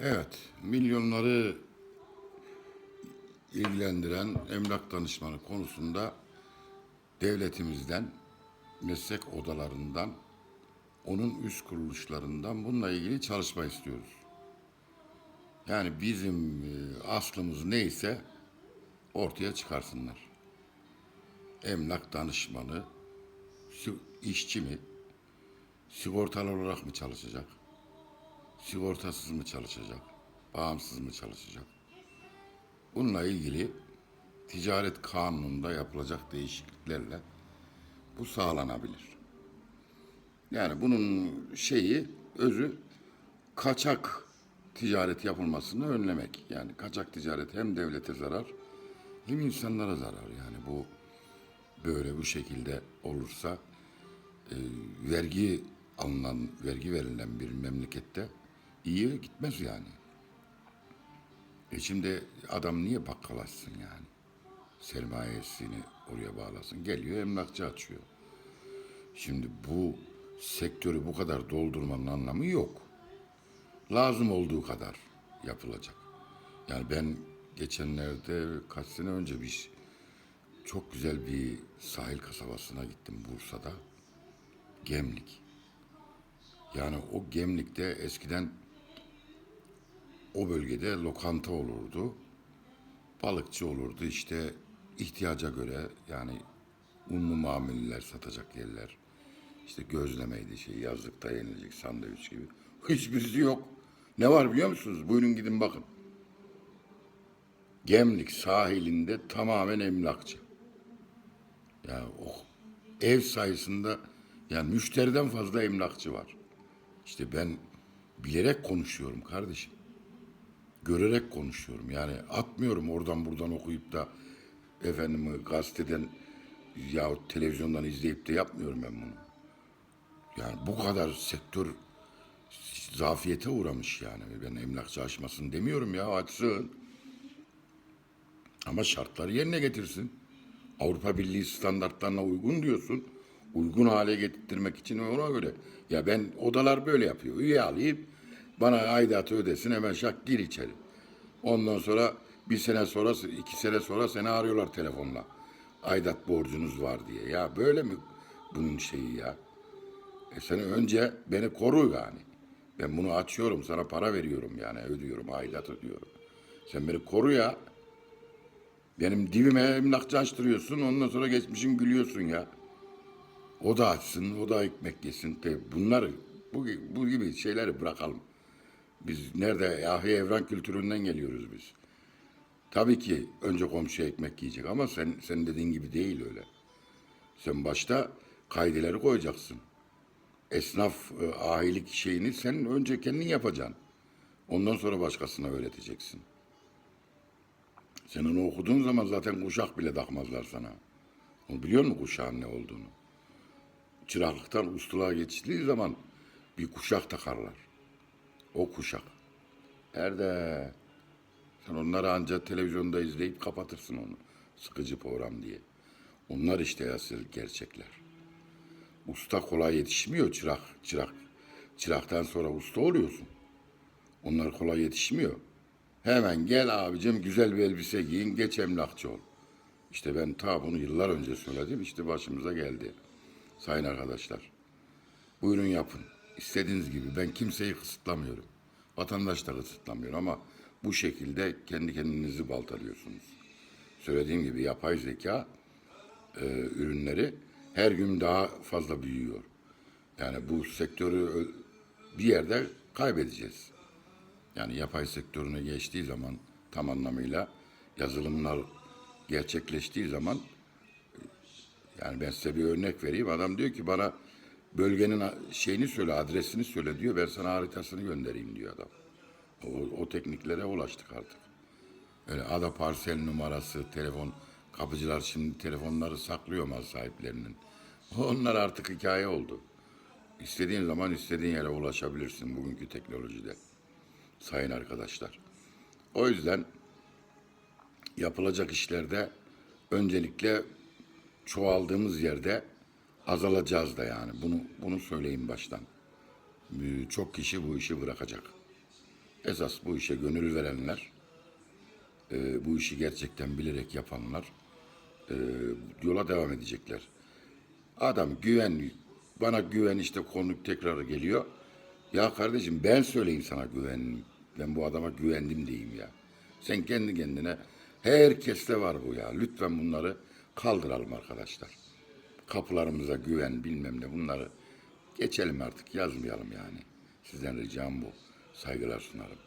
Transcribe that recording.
Evet, milyonları ilgilendiren emlak danışmanı konusunda devletimizden, meslek odalarından, onun üst kuruluşlarından bununla ilgili çalışma istiyoruz. Yani bizim e, aslımız neyse ortaya çıkarsınlar. Emlak danışmanı, işçi mi, sigortalı olarak mı çalışacak? Sigortasız mı çalışacak, bağımsız mı çalışacak? Bununla ilgili ticaret kanununda yapılacak değişikliklerle bu sağlanabilir. Yani bunun şeyi, özü kaçak ticaret yapılmasını önlemek. Yani kaçak ticaret hem devlete zarar hem insanlara zarar. Yani bu böyle bu şekilde olursa e, vergi alınan, vergi verilen bir memlekette iyi gitmez yani. E şimdi adam niye bakkal açsın yani? Sermayesini oraya bağlasın. Geliyor emlakçı açıyor. Şimdi bu sektörü bu kadar doldurmanın anlamı yok. Lazım olduğu kadar yapılacak. Yani ben geçenlerde kaç sene önce bir çok güzel bir sahil kasabasına gittim Bursa'da. Gemlik. Yani o Gemlik'te eskiden o bölgede lokanta olurdu. Balıkçı olurdu işte ihtiyaca göre yani unlu mamuller satacak yerler. İşte gözlemeydi şey yazlıkta yenilecek sandviç gibi. Hiçbirisi yok. Ne var biliyor musunuz? Buyurun gidin bakın. Gemlik sahilinde tamamen emlakçı. Ya oh, ev sayısında yani müşteriden fazla emlakçı var. İşte ben bilerek konuşuyorum kardeşim. Görerek konuşuyorum. Yani atmıyorum oradan buradan okuyup da efendimi gazeteden yahut televizyondan izleyip de yapmıyorum ben bunu. Yani bu kadar sektör zafiyete uğramış yani. Ben emlakçı açmasın demiyorum ya açsın. Ama şartları yerine getirsin. Avrupa Birliği standartlarına uygun diyorsun. Uygun hale getirmek için ona göre. Ya ben odalar böyle yapıyor. Üye alayım. Bana aidatı ödesin hemen şak gir içeri. Ondan sonra bir sene sonra iki sene sonra seni arıyorlar telefonla. Aidat borcunuz var diye. Ya böyle mi bunun şeyi ya? E sen önce beni koru yani. Ben bunu açıyorum sana para veriyorum yani ödüyorum aidat ödüyorum. Sen beni koru ya. Benim dibime emlakçı açtırıyorsun ondan sonra geçmişin gülüyorsun ya. O da açsın, o da ekmek yesin. De bunları, bu, bu gibi şeyleri bırakalım. Biz nerede yahi evren kültüründen geliyoruz biz. Tabii ki önce komşu ekmek yiyecek ama sen sen dediğin gibi değil öyle. Sen başta kaideleri koyacaksın. Esnaf e, ahilik şeyini sen önce kendin yapacaksın. Ondan sonra başkasına öğreteceksin. Sen onu okuduğun zaman zaten kuşak bile takmazlar sana. Onu biliyor musun kuşağın ne olduğunu? Çıraklıktan ustalığa geçtiği zaman bir kuşak takarlar. O kuşak. Nerede? Sen onları ancak televizyonda izleyip kapatırsın onu. Sıkıcı program diye. Onlar işte asıl gerçekler. Usta kolay yetişmiyor çırak. Çırak. Çıraktan sonra usta oluyorsun. Onlar kolay yetişmiyor. Hemen gel abicim güzel bir elbise giyin geç emlakçı ol. İşte ben ta bunu yıllar önce söyledim işte başımıza geldi. Sayın arkadaşlar. Buyurun yapın. İstediğiniz gibi ben kimseyi kısıtlamıyorum. Vatandaş da kısıtlamıyor ama bu şekilde kendi kendinizi baltalıyorsunuz. Söylediğim gibi yapay zeka e, ürünleri her gün daha fazla büyüyor. Yani bu sektörü bir yerde kaybedeceğiz. Yani yapay sektörüne geçtiği zaman tam anlamıyla yazılımlar gerçekleştiği zaman yani ben size bir örnek vereyim. Adam diyor ki bana bölgenin şeyini söyle, adresini söyle diyor. Ben sana haritasını göndereyim diyor adam. O, o tekniklere ulaştık artık. Öyle ada parsel numarası, telefon, kapıcılar şimdi telefonları saklıyor mal sahiplerinin. Onlar artık hikaye oldu. İstediğin zaman istediğin yere ulaşabilirsin bugünkü teknolojide. Sayın arkadaşlar. O yüzden yapılacak işlerde öncelikle çoğaldığımız yerde azalacağız da yani. Bunu bunu söyleyeyim baştan. Çok kişi bu işi bırakacak. Esas bu işe gönül verenler, e, bu işi gerçekten bilerek yapanlar e, yola devam edecekler. Adam güven, bana güven işte konu tekrar geliyor. Ya kardeşim ben söyleyeyim sana güven, ben bu adama güvendim diyeyim ya. Sen kendi kendine, herkeste var bu ya. Lütfen bunları kaldıralım arkadaşlar. Kapılarımıza güven bilmem ne bunları geçelim artık yazmayalım yani. Sizden ricam bu. Saygılar sunarım.